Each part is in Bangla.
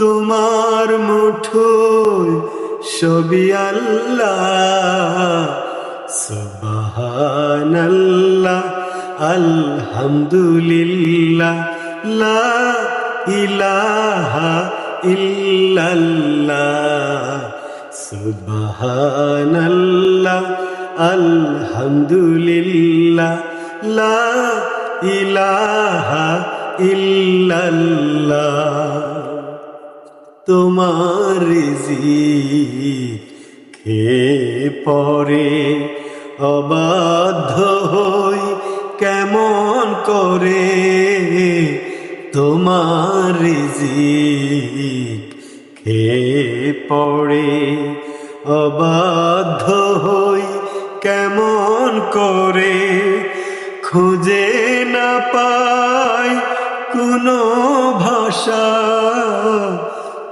তোমার মুঠোয় ছবি আল্লাহ। সুবহানাল্লাহ আলহামদুলিল্লাহ লা ইলাহা ইল্লাল্লাহ। সুবহানাল্লাহ আলহামদুলিল্লাহ লা ইলাহা ইল্লাল্লাহ। তোমার রিজিক খেয়ে পরে অবাধ্য হই কেমন করে? তোমার রিজিক খেয়ে পড়ে, অবাধ্য হই কেমন করে? খুঁজে না পাই কোনো ভাষা।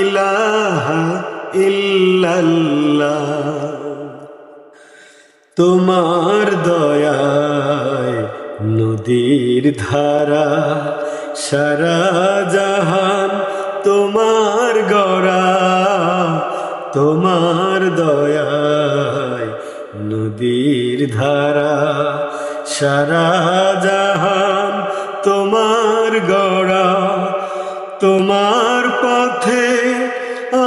ইলাহা ইল্লাল্লাহ। তোমার দয়ায় নদীর ধারা সারা জাহান, তোমার গড়া, তোমার দয়ায় নদীর ধারা সারা জাহান, তোমার গড়া। তোমার পথে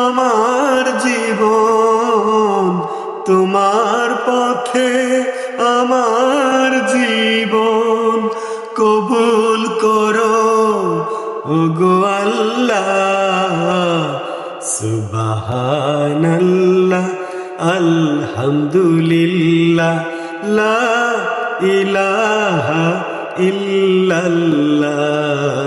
আমার জীবন, তোমার পথে আমার জীবন। কবুল করো, ওগো আল্লাহ, সুবহানাল্লাহ, আলহামদুলিল্লাহ, লা ইলাহা ইল্লাল্লাহ।